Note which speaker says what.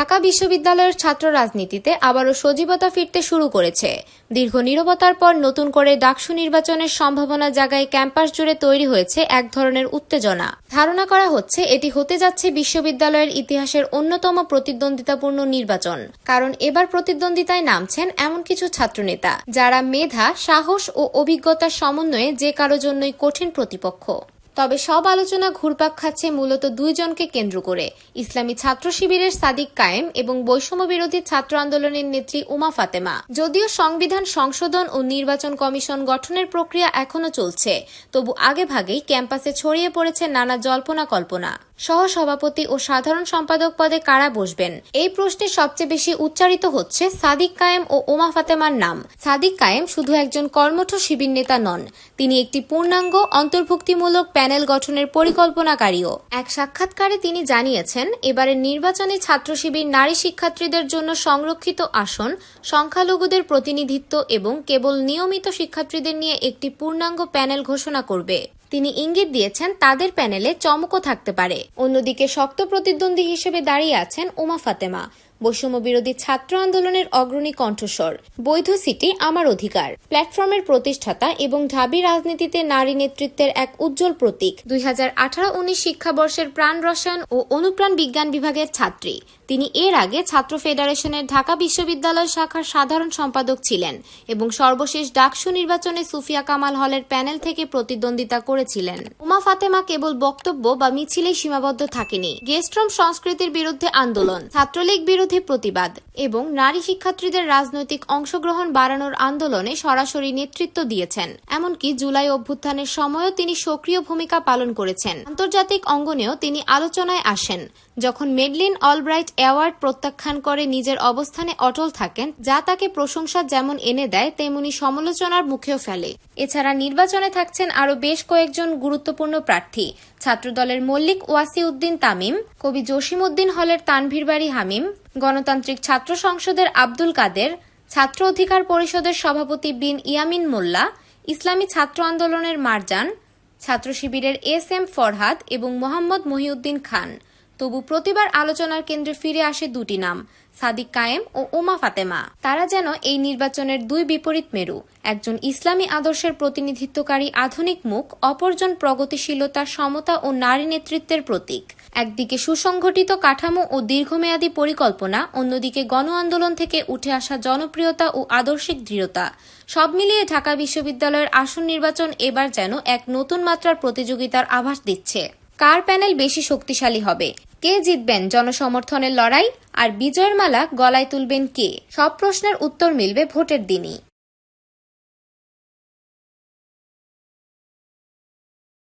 Speaker 1: ঢাকা বিশ্ববিদ্যালয়ের ছাত্র রাজনীতিতে আবারও সজীবতা ফিরতে শুরু করেছে। দীর্ঘ নীরবতার পর নতুন করে ডাকসু নির্বাচনের সম্ভাবনা জায়গায় ক্যাম্পাস জুড়ে তৈরি হয়েছে এক ধরনের উত্তেজনা। ধারণা করা হচ্ছে এটি হতে যাচ্ছে বিশ্ববিদ্যালয়ের ইতিহাসের অন্যতম প্রতিদ্বন্দ্বিতাপূর্ণ নির্বাচন, কারণ এবার প্রতিদ্বন্দ্বিতায় নামছেন এমন কিছু ছাত্রনেতা, যারা মেধা, সাহস ও অভিজ্ঞতার সমন্বয়ে যে কারও জন্যই কঠিন প্রতিপক্ষ। তবে সব আলোচনা ঘুরপাক খাচ্ছে মূলত দুইজনকে কেন্দ্র করে। ইসলামী ছাত্র শিবিরের সাদিক কায়েম এবং বৈষম্য বিরোধী ছাত্র আন্দোলনের নেত্রী উমা ফাতেমা। যদিও সংবিধান সংশোধন ও নির্বাচন কমিশন গঠনের প্রক্রিয়া এখনও চলছে, তবু আগে ভাগেই ক্যাম্পাসে ছড়িয়ে পড়েছে নানা জল্পনা কল্পনা। সহ সভাপতি ও সাধারণ সম্পাদক পদে কারা বসবেন? এই প্রশ্নে সবচেয়ে বেশি উচ্চারিত হচ্ছে সাদিক কায়েম ও ওমা ফাতেমার নাম। সাদিক কায়েম শুধু একজন কর্মঠ শিবির নেতা নন, তিনি একটি পূর্ণাঙ্গ, অন্তর্ভুক্তিমূলক প্যানেল গঠনের পরিকল্পনাকারীও। এক সাক্ষাৎকারে তিনি জানিয়েছেন, এবারের নির্বাচনে ছাত্র শিবির নারী শিক্ষার্থীদের জন্য সংরক্ষিত আসন, সংখ্যালঘুদের প্রতিনিধিত্ব এবং কেবল নিয়মিত শিক্ষার্থীদের নিয়ে একটি পূর্ণাঙ্গ প্যানেল ঘোষণা করবে। তিনি ইঙ্গিত দিয়েছেন তাদের প্যানেলে চমকও থাকতে পারে। অন্যদিকে শক্ত প্রতিদ্বন্দ্বী হিসেবে দাঁড়িয়ে আছেন উমা ফাতেমা। বৈষম্য বিরোধী ছাত্র আন্দোলনের অগ্রণী কণ্ঠস্বর। বৈধ সিটি আমার অধিকার। প্ল্যাটফর্মের প্রতিষ্ঠাতা এবং ঢাবি রাজনীতিতে নারী নেতৃত্বের এক উজ্জ্বল প্রতীক। দুই হাজার আঠারো উনিশ শিক্ষাবর্ষের প্রাণ রসায়ন ও অনুপ্রাণ বিজ্ঞান বিভাগের ছাত্রী। তিনি এর আগে ছাত্র ফেডারেশনের ঢাকা বিশ্ববিদ্যালয় শাখার সাধারণ সম্পাদক ছিলেন এবং সর্বশেষ ডাকসু নির্বাচনে সুফিয়া কামাল হলের প্যানেল থেকে প্রতিদ্বন্দ্বিতা করেছিলেন। উমা ফাতেমা কেবল বক্তব্য বা মিছিলেই সীমাবদ্ধ থাকেনি। গেস্ট্রম সংস্কৃতির বিরুদ্ধে আন্দোলন। ছাত্রলীগ বিরোধী প্রতিবাদ এবং নারী শিক্ষার্থীদের রাজনৈতিক অংশগ্রহণ বাড়ানোর আন্দোলনে সরাসরি নেতৃত্ব দিয়েছেন। এমনকি জুলাই অভ্যুত্থানের সময়ও তিনি সক্রিয় ভূমিকা পালন করেছেন। আন্তর্জাতিক অঙ্গনেও তিনি আলোচনায় আসেন, যখন মেডলিন অলব্রাইট অ্যাওয়ার্ড প্রত্যাখ্যান করে নিজের অবস্থানে অটল থাকেন, যা তাকে প্রশংসা যেমন এনে দেয়, তেমনি সমালোচনার মুখেও ফেলে। এছাড়া নির্বাচনে থাকছেন আরও বেশ কয়েকজন গুরুত্বপূর্ণ প্রার্থী। ছাত্রদলের মল্লিক ওয়াসি উদ্দিন তামিম, কবি জসিম উদ্দিন হলের তানভীর বাড়ি হামিম গণতান্ত্রিক ছাত্র সংসদের আব্দুল কাদের, ছাত্র অধিকার পরিষদের সভাপতি বিন ইয়ামিন মোল্লা, ইসলামী ছাত্র আন্দোলনের মারজান, ছাত্র শিবিরের এস এম ফরহাদ এবং মোহাম্মদ মহিউদ্দিন খান। তবু প্রতিবার আলোচনার কেন্দ্রে ফিরে আসে দুটি নাম, সাদিক কায়েম ও উমা ফাতেমা। তারা যেন এই নির্বাচনের দুই বিপরীত মেরু, একজন ইসলামী আদর্শের প্রতিনিধিত্বকারী আধুনিক মুখ, অপরজন প্রগতিশীলতা, সমতা ও নারী নেতৃত্বের প্রতীক। একদিকে সুসংগঠিত কাঠামো ও দীর্ঘমেয়াদী পরিকল্পনা, অন্যদিকে গণ আন্দোলন থেকে উঠে আসা জনপ্রিয়তা ও আদর্শিক দৃঢ়তা। সব মিলিয়ে ঢাকা বিশ্ববিদ্যালয়ের আসন নির্বাচন এবার যেন এক নতুন মাত্রার প্রতিযোগিতার আভাস দিচ্ছে। কার প্যানেল বেশি শক্তিশালী হবে? কে জিতবেন জনসমর্থনের লড়াই? আর বিজয়ের মালা গলায় তুলবেন কে? সব প্রশ্নের উত্তর মিলবে ভোটের দিনই।